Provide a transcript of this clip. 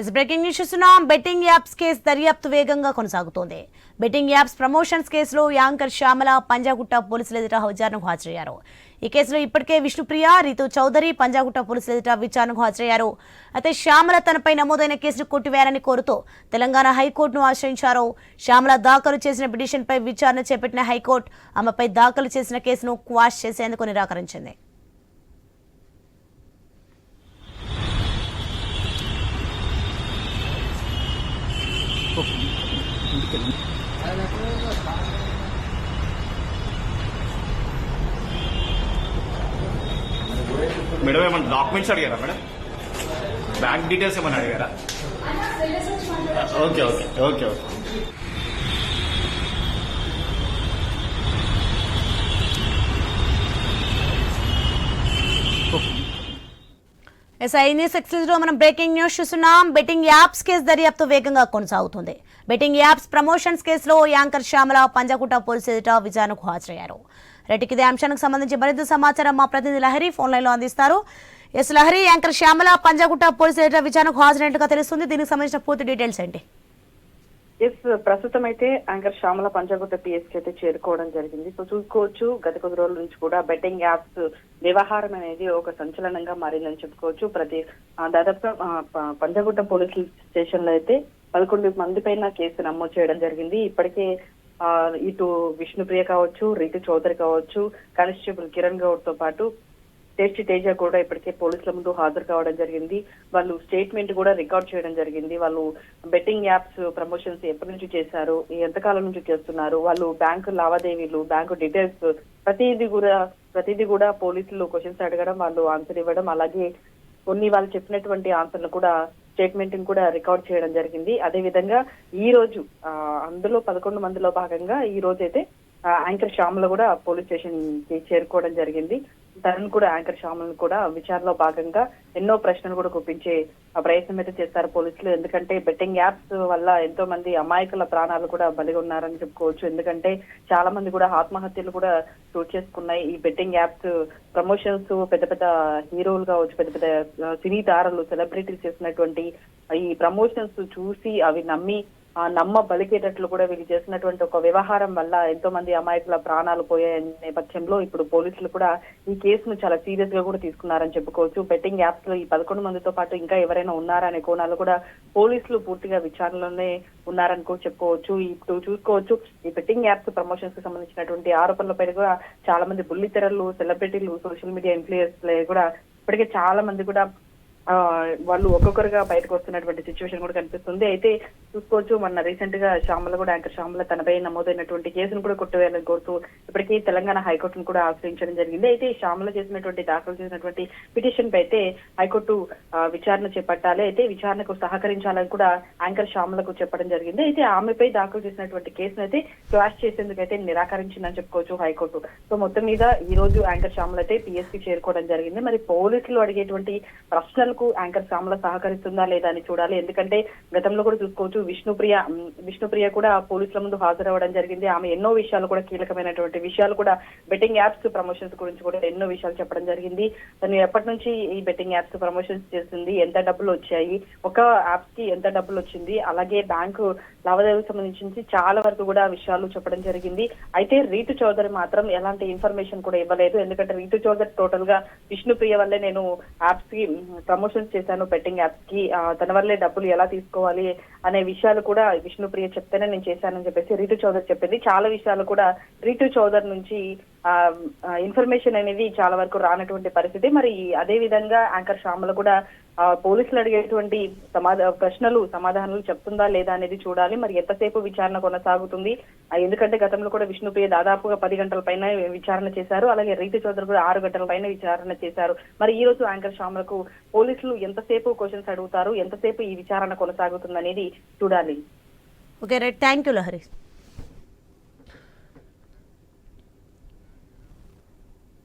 Is breaking news చూస్తున్నాం. Betting apps case దర్యాప్తు వేగంగా కొనసాగుతోంది. బెట్టింగ్ యాప్స్ ప్రమోషన్స్ కేసులో యాంకర్ శ్యామల పంజాగుట్ట పోలీసుల ఎదుట విచారణకు హాజరయ్యారు. ఈ కేసులో ఇప్పటికే విష్ణుప్రియ రితు చౌదరి పంజాగుట్ట పోలీసుల ఎదుట విచారణకు హాజరయ్యారు. అయితే శ్యామల తనపై నమోదైన కేసును కొట్టివేయాలని కోరుతూ తెలంగాణ హైకోర్టును ఆశ్రయించారు. శ్యామల దాఖలు చేసిన పిటిషన్పై విచారణ చేపట్టిన హైకోర్టు ఆమెపై దాఖలు చేసిన కేసును క్వాష్ చేసేందుకు నిరాకరించింది. మేడం ఏమన్నా డాక్యుమెంట్స్ అడిగారా మేడం? బ్యాంక్ డీటెయిల్స్ ఏమన్నా అడిగారా? Okay okay okay okay. SI news ఎక్స్క్లూజివ్లో మనం బ్రేకింగ్ న్యూస్ చూస్తున్నాం. బెట్టింగ్ యాప్స్ కేసు దర్యాప్తు వేగంగా కొనసాగుతుంది. బెట్టింగ్ యాప్స్ ప్రమోషన్స్ కేసులో యాంకర్ శ్యామల పంజాగుట్ట పోలీసు ఎదుట విచారణకు హాజరయ్యారు. రెడ్డికి ఇదే అంశానికి సంబంధించి మరింత సమాచారం మా ప్రతినిధి లహరి ఫోన్ లైన్లో అందిస్తారు. Yes Lahari anchor Shyamala Panjagutta police ఎదుట విచారణకు హాజరైనట్టుగా తెలుస్తుంది. దీనికి సంబంధించిన పూర్తి డీటెయిల్స్ ఏంటి? ఎస్ ప్రస్తుతం అయితే యాంకర్ శ్యామల పంచగుట్ట పిఎస్ అయితే చేరుకోవడం జరిగింది. సో చూసుకోవచ్చు గత కొద్ది రోజుల నుంచి కూడా బెట్టింగ్ యాప్స్ వ్యవహారం అనేది ఒక సంచలనంగా మారిందని చెప్పుకోవచ్చు. ప్రతి దాదాపు పంచగుట్ట పోలీస్ స్టేషన్లో అయితే పదకొండు మంది పైన కేసు నమోదు చేయడం జరిగింది. ఇప్పటికే ఇటు విష్ణుప్రియ కావచ్చు రీతు చౌదరి కావచ్చు కానిస్టేబుల్ కిరణ్ గౌడ్తో పాటు టెస్ట్ తేజ కూడా ఇప్పటికే పోలీసుల ముందు హాజరు కావడం జరిగింది. వాళ్ళు స్టేట్మెంట్ కూడా రికార్డ్ చేయడం జరిగింది. వాళ్ళు బెట్టింగ్ యాప్స్ ప్రమోషన్స్ ఎప్పటి నుంచి చేశారు ఎంతకాలం నుంచి చేస్తున్నారు వాళ్ళు బ్యాంకు లావాదేవీలు బ్యాంకు డీటెయిల్స్ ప్రతిదీ కూడా ప్రతిదీ కూడా పోలీసులు క్వశ్చన్స్ అడగడం వాళ్ళు ఆన్సర్ ఇవ్వడం అలాగే కొన్ని వాళ్ళు చెప్పినటువంటి ఆన్సర్లు కూడా స్టేట్మెంట్ కూడా రికార్డ్ చేయడం జరిగింది. అదే విధంగా ఈ రోజు ఆ, అందులో పదకొండు మందిలో భాగంగా ఈ రోజు అయితే ఆ, యాంకర్ శ్యామల కూడా పోలీస్ స్టేషన్కి చేరుకోవడం జరిగింది. తనను కూడా యాంకర్ శ్యామలను కూడా విచారణలో భాగంగా ఎన్నో ప్రశ్నలు కూడా గుప్పించే ఆ ప్రయత్నం అయితే చేస్తారు పోలీసులు. ఎందుకంటే బెట్టింగ్ యాప్స్ వల్ల ఎంతో మంది అమాయకుల ప్రాణాలు కూడా బలిగి ఉన్నారని చెప్పుకోవచ్చు. ఎందుకంటే చాలా మంది కూడా ఆత్మహత్యలు కూడా చోటు చేసుకున్నాయి. ఈ బెట్టింగ్ యాప్స్ ప్రమోషన్స్ పెద్ద పెద్ద హీరోలు కావచ్చు పెద్ద పెద్ద సినీ తారలు సెలబ్రిటీలు చేసినటువంటి ఈ ప్రమోషన్స్ చూసి అవి నమ్మి నమ్మ బలికేటట్లు కూడా వీళ్ళు చేసినటువంటి ఒక వ్యవహారం వల్ల ఎంతో మంది అమాయకుల ప్రాణాలు పోయే నేపథ్యంలో ఇప్పుడు పోలీసులు కూడా ఈ కేసును చాలా సీరియస్గా కూడా తీసుకున్నారని చెప్పుకోవచ్చు. బెట్టింగ్ యాప్స్లో ఈ పదకొండు మందితో పాటు ఇంకా ఎవరైనా ఉన్నారా అనే కోణాలు కూడా పోలీసులు పూర్తిగా విచారణలోనే ఉన్నారని కూడా చెప్పుకోవచ్చు. ఇప్పుడు చూసుకోవచ్చు ఈ బెట్టింగ్ యాప్స్ ప్రమోషన్స్కి సంబంధించినటువంటి ఆరోపణలపై కూడా చాలా మంది బుల్లితెరలు సెలబ్రిటీలు సోషల్ మీడియా ఇన్ఫ్లుయెన్స్ కూడా ఇప్పటికే చాలా మంది కూడా వాళ్ళు ఒక్కొక్కరుగా బయటకు వస్తున్నటువంటి సిచ్యువేషన్ కూడా కనిపిస్తుంది. అయితే చూసుకోవచ్చు మొన్న రీసెంట్గా శ్యామల కూడా యాంకర్ శ్యామల తనపై నమోదైనటువంటి కేసును కూడా కొట్టివేయాలని కోరుతూ ఇప్పటికీ తెలంగాణ హైకోర్టును కూడా ఆశ్రయించడం జరిగింది. అయితే శ్యామల చేసినటువంటి దాఖలు చేసినటువంటి పిటిషన్ పై అయితే హైకోర్టు విచారణ చేపట్టాలి. అయితే విచారణకు సహకరించాలని కూడా యాంకర్ శ్యామలకు చెప్పడం జరిగింది. అయితే ఆమెపై దాఖలు చేసినటువంటి కేసును అయితే క్లాష్ చేసేందుకు అయితే నిరాకరించిందని చెప్పుకోవచ్చు హైకోర్టు. సో మొత్తం మీద ఈ రోజు యాంకర్ శ్యామల అయితే పిఎస్సి చేరుకోవడం జరిగింది. మరి పోలీసులు అడిగేటువంటి ప్రశ్నలు ప్రశ్నలకు యాంకర్ శ్యామల సహకరిస్తుందా లేదా అని చూడాలి. ఎందుకంటే గతంలో కూడా చూసుకోవచ్చు విష్ణుప్రియ విష్ణుప్రియ కూడా పోలీసుల ముందు హాజరవ్వడం జరిగింది. ఆమె ఎన్నో విషయాలు కూడా కీలకమైనటువంటి విషయాలు కూడా బెట్టింగ్ యాప్స్ ప్రమోషన్స్ గురించి కూడా ఎన్నో విషయాలు చెప్పడం జరిగింది. తను ఎప్పటి నుంచి ఈ బెట్టింగ్ యాప్స్ ప్రమోషన్స్ చేస్తుంది ఎంత డబ్బులు వచ్చాయి ఒక యాప్స్కి ఎంత డబ్బులు వచ్చింది అలాగే బ్యాంకు లావాదేవీలకు సంబంధించి చాలా వరకు కూడా విషయాలు చెప్పడం జరిగింది. అయితే రీతు చౌదరి మాత్రం ఎలాంటి ఇన్ఫర్మేషన్ కూడా ఇవ్వలేదు. ఎందుకంటే రీతు చౌదరి టోటల్గా విష్ణుప్రియ వల్లే నేను యాప్స్కి ప్రమోషన్స్ చేశాను బెట్టింగ్ యాప్స్కి తన వల్లే డబ్బులు ఎలా తీసుకోవాలి అనే విషయాలు కూడా విష్ణుప్రియ చెప్తేనే నేను చేశానని చెప్పేసి రీతు చౌదరి చెప్పింది. చాలా విషయాలు కూడా రీతు చౌదరి నుంచి ఇన్ఫర్మేషన్ అనేది చాలా వరకు రానటువంటి పరిస్థితి. మరి అదే విధంగా యాంకర్ శ్యామల కూడా పోలీసులు అడిగేటువంటి సమాధా ప్రశ్నలు సమాధానాలు చెప్తుందా లేదా అనేది చూడాలి. మరి ఎంతసేపు విచారణ కొనసాగుతుంది? ఎందుకంటే గతంలో కూడా విష్ణుప్రియ దాదాపుగా పది గంటల పైన విచారణ చేశారు. అలాగే రీతి చౌదరి కూడా ఆరు గంటల పైన విచారణ చేశారు. మరి ఈ రోజు యాంకర్ శ్యామలకు పోలీసులు ఎంతసేపు క్వశ్చన్స్ అడుగుతారు? ఎంతసేపు ఈ విచారణ కొనసాగుతుంది అనేది చూడాలి. Okay right. Thank you Lahari.